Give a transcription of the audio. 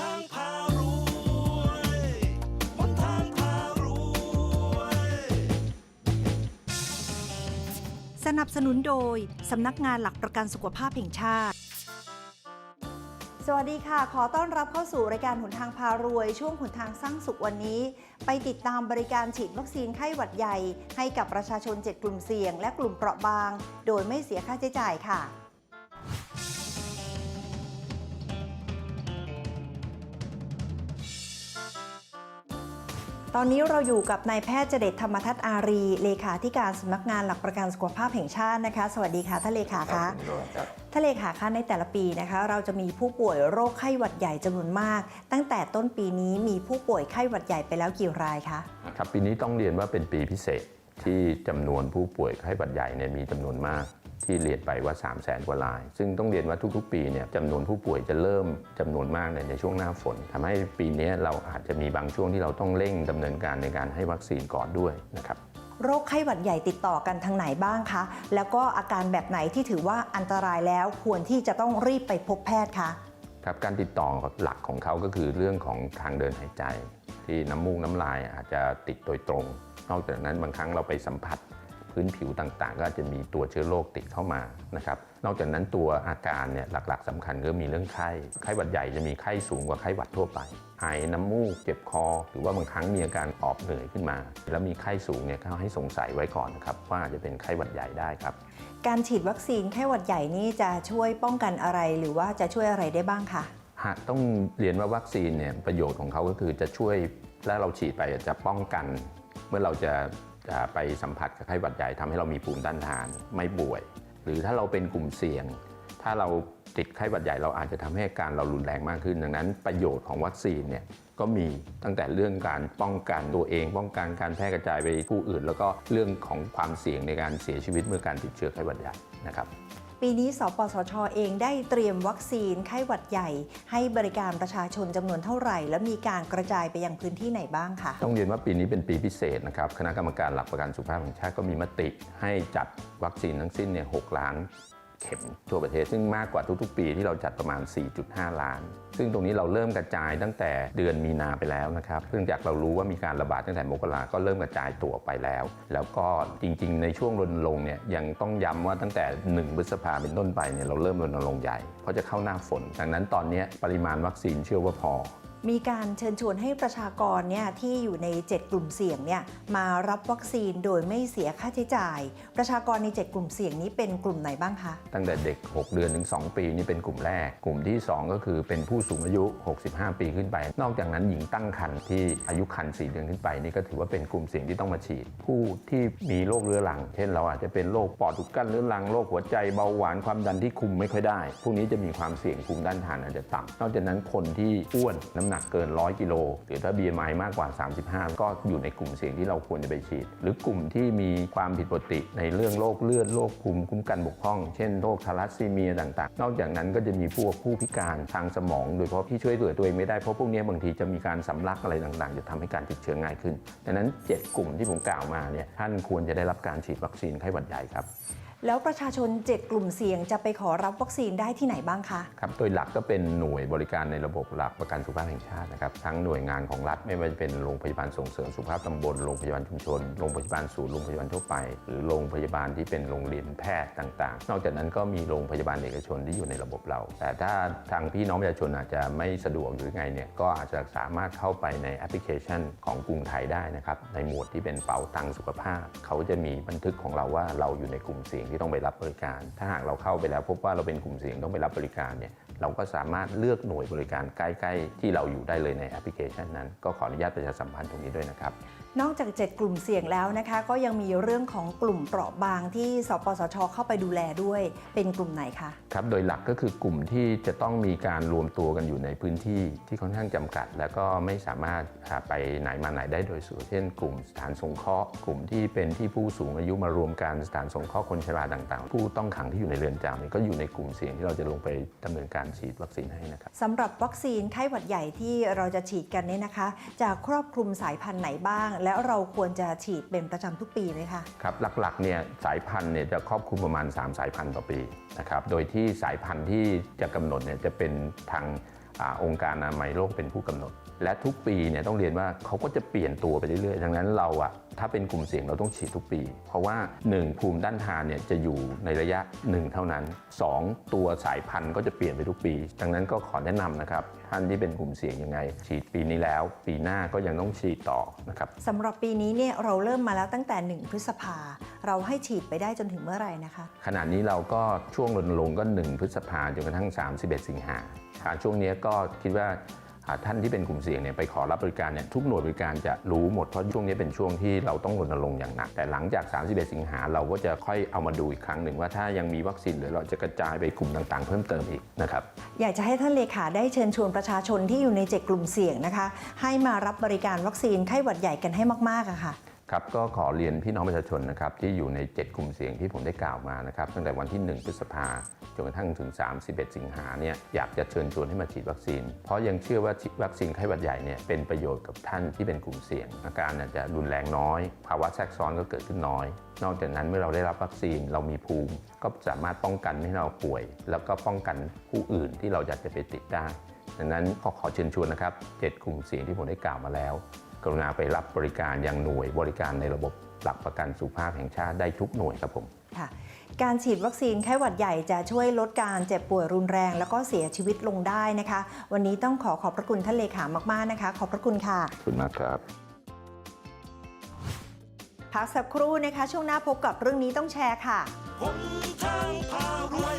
ทางพารวยหนทางพารวย สนับสนุนโดย สำนักงานหลักประกันสุขภาพแห่งชาติ สวัสดีค่ะ ขอต้อนรับเข้าสู่รายการหนทางพารวย ช่วงหนทางสร้างสุขวันนี้ ไปติดตามบริการฉีดวัคซีนไข้หวัดใหญ่ ให้กับประชาชน 7 กลุ่มเสี่ยง และกลุ่มเปราะบาง โดยไม่เสียค่าใช้จ่ายค่ะ ตอนนี้เราอยู่กับนายแพทย์เจเดชธรรมทัศน์อารี เลขาธิการสำนักงานหลักประกันสุขภาพแห่งชาตินะคะ สวัสดีค่ะท่านเลขาคะท่านเลขาคะในแต่ละปีนะคะ เราจะมีผู้ป่วยโรคไข้หวัดใหญ่จำนวนมาก ตั้งแต่ต้นปีนี้มีผู้ป่วยไข้หวัดใหญ่ไปแล้วกี่รายคะครับปีนี้ต้องเรียนว่าเป็นปีพิเศษที่จำนวนผู้ป่วยไข้หวัดใหญ่เนี่ยมีจำนวนมาก ที่เรียนไปว่า 3 0 0แสนกว่าราย ซึ่งต้องเรียนว่าทุกๆ ปีเนี่ยจำนวนผู้ป่วยจะเริ่มจำนวนมากในในช่วงหน้าฝนทำให้ปีนี้เราอาจจะมีบางช่วงที่เราต้องเร่งดำเนินการในการให้วัคซีนก่อนด้วยนะครับโรคไข้หวัดใหญ่ติดต่อกันทางไหนบ้างคะ แล้วก็อาการแบบไหนที่ถือว่าอันตรายแล้วควรที่จะต้องรีบไปพบแพทย์คะครับการติดต่อหลักของเขาก็คือเรื่องของทางเดินหายใจ ที่น้ำมูกน้ำลายอาจจะติดโดยตรง นอกจากนั้นบางครั้งเราไปสัมผัส พื้นผิวต่างๆ ก็อาจจะมีตัวเชื้อโรคติดเข้ามานะครับนอกจากนั้นตัวอาการเนี่ยหลักๆสำคัญก็มีเรื่องไข้ไข้หวัดใหญ่จะมีไข้สูงกว่าไข้หวัดทั่วไปไอน้ำมูกเจ็บคอ หรือว่าบางครั้งมีอาการหอบเหนื่อยขึ้นมา แล้วมีไข้สูงเนี่ยก็ให้สงสัยไว้ก่อนนะครับว่าอาจจะเป็นไข้หวัดใหญ่ได้ครับการฉีดวัคซีนไข้หวัดใหญ่นี่จะช่วยป้องกันอะไร หรือว่าจะช่วยอะไรได้บ้างคะหากต้องเรียนว่าวัคซีนเนี่ยประโยชน์ของเขาก็คือจะช่วยและเราฉีดไปจะป้องกัน เมื่อเราจะจะ ไปสัมผัสกับไข้หวัดใหญ่ทำให้เรามีภูมิต้านทานไม่ป่วย หรือถ้าเราเป็นกลุ่มเสี่ยง ถ้าเราติดไข้หวัดใหญ่เราอาจจะทำให้อาการเรารุนแรงมากขึ้น ดังนั้นประโยชน์ของวัคซีนเนี่ยก็มีตั้งแต่เรื่องการป้องกันตัวเอง ป้องกันการแพร่กระจายไปผู้อื่น แล้วก็เรื่องของความเสี่ยงในการเสียชีวิตเมื่อการติดเชื้อไข้หวัดใหญ่นะครับ ปีนี้ สปสชเองได้เตรียมวัคซีนไข้หวัดใหญ่ ให้บริการประชาชนจำนวนเท่าไหร่ และมีการกระจายไปยังพื้นที่ไหนบ้างคะต้องเรียนว่าปีนี้เป็นปีพิเศษนะครับคณะกรรมการหลักประกันสุขภาพแห่งชาติก็มีมติให้จัดวัคซีนทั้งสิ้นเนี่ยหล้าน เข็มทั่วประเทศ ซึ่งมากกว่าทุกๆ ปีที่เราจัดประมาณ 4.5 ล้าน ซึ่งตรงนี้เราเริ่มกระจายตั้งแต่เดือนมีนาไปแล้วนะครับเนื่องจากเรารู้ว่ามีการระบาดตั้งแต่มกราก็เริ่มกระจายตัวไปแล้ว แล้วก็จริง ๆ ในช่วงรณรงค์เนี่ยยังต้องย้ำว่าตั้งแต่ 1พฤษภาเป็นต้นไปเนี่ยเราเริ่มรณรงค์ใหญ่เพราะจะเข้าหน้าฝน ดังนั้นตอนนี้ปริมาณวัคซีนเชื่อว่าพอ มีการเชิญชวนให้ประชากรเนี่ยที่อยู่ใน 7 กลุ่มเสี่ยงเนี่ยมารับวัคซีนโดยไม่เสียค่าใช้จ่าย ประชากรใน 7 กลุ่มเสี่ยงนี้เป็นกลุ่มไหนบ้างคะ ตั้งแต่เด็ก 6 เดือนถึง 2 ปีนี่เป็นกลุ่มแรก กลุ่มที่ 2 ก็คือเป็นผู้สูงอายุ 65 ปีขึ้นไป นอกจากนั้นหญิงตั้งครรภ์ที่อายุครรภ์4เดือนขึ้นไปนี่ก็ถือว่าเป็นกลุ่มเสี่ยงที่ต้องมาฉีด ผู้ที่มีโรคเรื้อรัง เช่น เราอาจจะเป็นโรคปอดอุดกั้นเรื้อรังโรคหัวใจเบาหวานความดันที่คุมไม่ค่อยได้ พวกนี้จะมีความเสี่ยงภูมิต้านทานอาจจะต่ำนอกจากนั้นคนที่อ้วนน้ำหนักเกิน 100 กิโลหรือถ้า BMI มากกว่า 35 ก็อยู่ในกลุ่มเสี่ยงที่เราควรจะไปฉีด หรือกลุ่มที่มีความผิดปกติในเรื่องโรคเลือดโรคภูมิคุ้มกันบกพร่อง เช่นโรคทาลัสซีเมียต่างๆ นอกจากนั้นก็จะมีพวกผู้พิการทางสมอง โดยเฉพาะที่ช่วยเหลือตัวเองไม่ได้เพราะพวกนี้บางทีจะมีการสำลักอะไรต่างๆ จะทำให้การติดเชื้อง่ายขึ้นดังนั้น 7 กลุ่มที่ผมกล่าวมาเนี่ยท่านควรจะได้รับการฉีดวัคซีนไข้หวัดใหญ่ครับ แล้วประชาชน 7 กลุ่มเสี่ยงจะไปขอรับวัคซีนได้ที่ไหนบ้างคะ ครับ โดยหลักก็เป็นหน่วยบริการในระบบหลักประกันสุขภาพแห่งชาตินะครับ ทั้งหน่วยงานของรัฐไม่ว่าจะเป็นโรงพยาบาลส่งเสริมสุขภาพตำบล โรงพยาบาลชุมชน โรงพยาบาลศูนย์ โรงพยาบาลทั่วไป หรือโรงพยาบาลที่เป็นโรงเรียนแพทย์ต่าง ๆ นอกจากนั้นก็มีโรงพยาบาลเอกชนที่อยู่ในระบบเรา แต่ถ้าทางพี่น้องประชาชนอาจจะไม่สะดวกหรือไงเนี่ย ก็อาจจะสามารถเข้าไปในแอปพลิเคชันของกรุงไทยได้นะครับ ในหมวดที่เป็นเป๋าตังสุขภาพ เขาจะมีบันทึกของเราว่าเราอยู่ในกลุ่มเสี่ยงที่ต้องไปรับบริการ ถ้าหากเราเข้าไปแล้วพบว่าเราเป็นกลุ่มเสี่ยงต้องไปรับบริการเนี่ยเราก็สามารถเลือกหน่วยบริการใกล้ ๆ ที่เราอยู่ได้เลยในแอปพลิเคชันนั้น ก็ขออนุญาตประชาสัมพันธ์ตรงนี้ด้วยนะครับนอกจาก 7 กลุ่มเสี่ยงแล้วนะคะ ก็ยังมีเรื่องของกลุ่มเปราะบางที่สปสช เข้าไปดูแลด้วย เป็นกลุ่มไหนคะครับโดยหลักก็คือกลุ่มที่จะต้องมีการรวมตัวกันอยู่ในพื้นที่ที่ค่อนข้างจำกัด แล้วก็ไม่สามารถอ่าไปไหนมาไหนได้โดยสะดวกเช่น กลุ่มสถานสงเคราะห์กลุ่มที่เป็นที่ผู้สูงอายุมารวมกันสถานสงเคราะห์คนชราต่างๆ ผู้ต้องขังที่อยู่ในเรือนจำเนี่ยก็อยู่ในกลุ่มเสี่ยงที่เราจะลงไปดำเนินการฉีดวัคซีนให้นะครับสำหรับวัคซีนไข้หวัดใหญ่ที่เราจะฉีดกันเนี่ยนะคะ จะครอบคลุมสายพันธุ์ไหนบ้างแล้วเราควรจะฉีดเป็นประจำทุกปีไหมคะครับหลักๆเนี่ยสายพันธุ์เนี่ยจะครอบคลุมประมาณ 3 สายพันธุ์ต่อปีนะครับโดยที่สายพันธุ์ที่จะกำหนดเนี่ยจะเป็นทางอองค์การอนามัยโลกเป็นผู้กำหนด และทุกปีเนี่ยต้องเรียนว่าเขาก็จะเปลี่ยนตัวไปเรื่อยๆดังนั้นเราอะถ้าเป็นกลุ่มเสี่ยงเราต้องฉีดทุกปี เพราะว่า 1 ภูมิต้านทานเนี่ยจะอยู่ในระยะ 1 เท่านั้น 2 ตัวสายพันธุ์ก็จะเปลี่ยนไปทุกปี ดังนั้นก็ขอแนะนำนะครับ ท่านที่เป็นกลุ่มเสี่ยงยังไง ฉีดปีนี้แล้ว ปีหน้าก็ยังต้องฉีดต่อนะครับสำหรับปีนี้เนี่ยเราเริ่มมาแล้วตั้งแต่ 1 พฤษภา เราให้ฉีดไปได้จนถึงเมื่อไหร่นะคะ ขณะนี้เราก็ช่วงรณรงค์ก็ 1 พฤษภาจนกระทั่ง 31 สิงหาค่ะช่วงนี้ก็คิดว่าอ่า ท่านที่เป็นกลุ่มเสี่ยงเนี่ยไปขอรับบริการเนี่ยทุกหน่วยบริการจะรู้หมดเพราะช่วงนี้เป็นช่วงที่เราต้องรณรงค์อย่างหนัก แต่หลังจาก 31 สิงหาเราก็จะค่อยเอามาดูอีกครั้งหนึ่งว่าถ้ายังมีวัคซีนหรือเราจะกระจายไปกลุ่มต่างๆ เพิ่มเติมอีกนะครับอยากจะให้ท่านเลขาได้เชิญชวนประชาชนที่อยู่ในเจ็ดกลุ่มเสี่ยงนะคะ ให้มารับบริการวัคซีนไข้หวัดใหญ่กันให้มากๆอะค่ะ ครับก็ขอเรียนพี่น้องประชาชนนะครับที่อยู่ใน 7 กลุ่มเสี่ยงที่ผมได้กล่าวมานะครับตั้งแต่วันที่ 1 พฤษภาจนกระทั่งถึง 31 สิงหาเนี่ยอยากจะเชิญชวนให้มาฉีดวัคซีน เพราะยังเชื่อว่าวัคซีนไข้หวัดใหญ่เนี่ยเป็นประโยชน์กับท่านที่เป็นกลุ่มเสี่ยง อาการอาจจะรุนแรงน้อย ภาวะแทรกซ้อนก็เกิดขึ้นน้อย นอกจากนั้นเมื่อเราได้รับวัคซีนเรามีภูมิ ก็สามารถป้องกันให้เราป่วย แล้วก็ป้องกันผู้อื่นที่เราอยากจะไปติดได้ดังนั้นขอขอเชิญชวนนะครับเจ็ดกลุ่มเสี่ยงที่ผมได้กล่าวมาแล้ว กรุณาไปรับบริการยังหน่วยบริการในระบบหลักประกันสุขภาพแห่งชาติได้ทุกหน่วยครับผมค่ะการฉีดวัคซีนไข้หวัดใหญ่จะช่วยลดการเจ็บป่วยรุนแรง แล้วก็เสียชีวิตลงได้นะคะ วันนี้ต้องขอขอบพระคุณท่านเลขามากๆนะคะ ขอบพระคุณค่ะขอบคุณมากครับพักสักครู่นะคะ ช่วงหน้าพบกับเรื่องนี้ต้องแชร์ค่ะหนทางพารวย